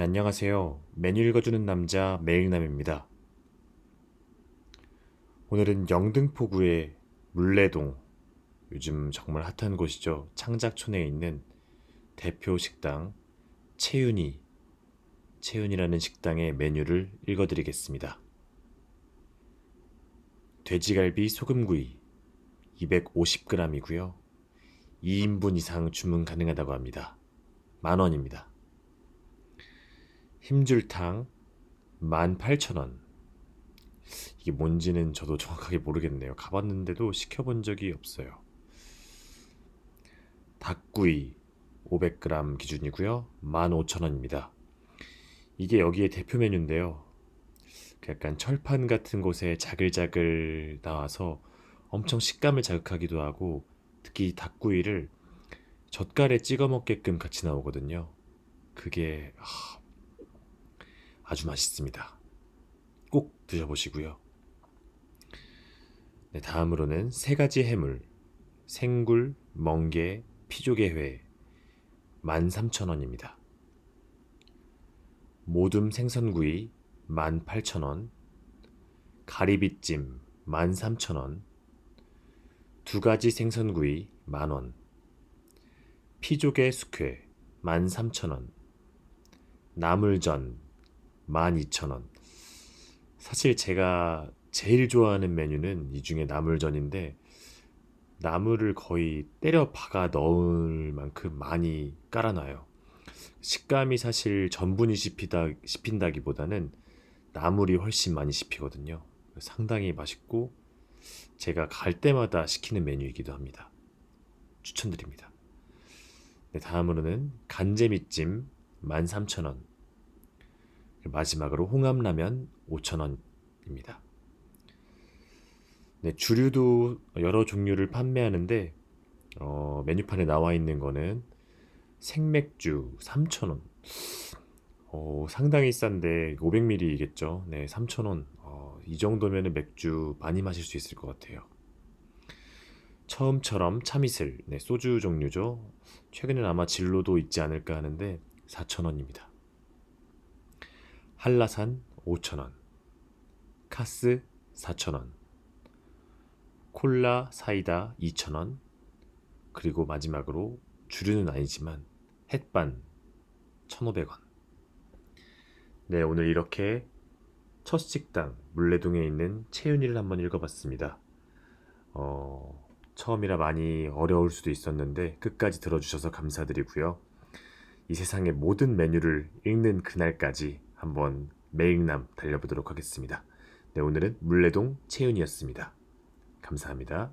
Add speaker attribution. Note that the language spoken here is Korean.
Speaker 1: 네, 안녕하세요. 메뉴 읽어주는 남자 매일남입니다. 오늘은 영등포구의 물레동, 요즘 정말 핫한 곳이죠. 창작촌에 있는 대표 식당 채윤이, 채윤이라는 식당의 메뉴를 읽어드리겠습니다. 돼지갈비 소금구이 250g이고요. 2인분 이상 주문 가능하다고 합니다. 만 원입니다. 힘줄탕 18,000원. 이게 뭔지는 저도 정확하게 모르겠네요. 가봤는데도 시켜본 적이 없어요. 닭구이 500g 기준이고요. 15,000원입니다. 이게 여기에 대표 메뉴인데요. 그 약간 철판 같은 곳에 자글자글 나와서 엄청 식감을 자극하기도 하고 특히 닭구이를 젓갈에 찍어 먹게끔 같이 나오거든요. 그게 아, 아주 맛있습니다. 꼭 드셔보시고요. 네, 다음으로는 세 가지 해물, 생굴, 멍게, 피조개회 13,000원입니다. 모둠 생선구이 18,000원, 가리비찜 13,000원, 두 가지 생선구이 만원, 피조개 숙회 13,000원, 나물전 12,000원. 사실 제가 제일 좋아하는 메뉴는 이 중에 나물전인데 나물을 거의 때려 박아 넣을 만큼 많이 깔아놔요. 식감이 사실 전분이 씹히다, 씹힌다기보다는 나물이 훨씬 많이 씹히거든요. 상당히 맛있고 제가 갈 때마다 시키는 메뉴이기도 합니다. 추천드립니다. 네, 다음으로는 간재미찜 13,000원. 마지막으로 홍합라면 5,000원입니다. 네, 주류도 여러 종류를 판매하는데 어, 메뉴판에 나와 있는 거는 생맥주 3,000원. 어, 상당히 싼데 500ml이겠죠. 네, 3,000원. 어, 이 정도면 맥주 많이 마실 수 있을 것 같아요. 처음처럼 참이슬, 네, 소주 종류죠. 최근엔 아마 진로도 있지 않을까 하는데 4,000원입니다. 한라산 5,000원, 카스 4,000원, 콜라 사이다 2,000원, 그리고 마지막으로 주류는 아니지만 햇반 1,500원. 네, 오늘 이렇게 첫 식당 물레동에 있는 채윤이를 한번 읽어봤습니다. 어, 처음이라 많이 어려울 수도 있었는데 끝까지 들어주셔서 감사드리고요. 이 세상의 모든 메뉴를 읽는 그날까지 한번 매일남 달려보도록 하겠습니다. 네, 오늘은 물레동 채윤이었습니다. 감사합니다.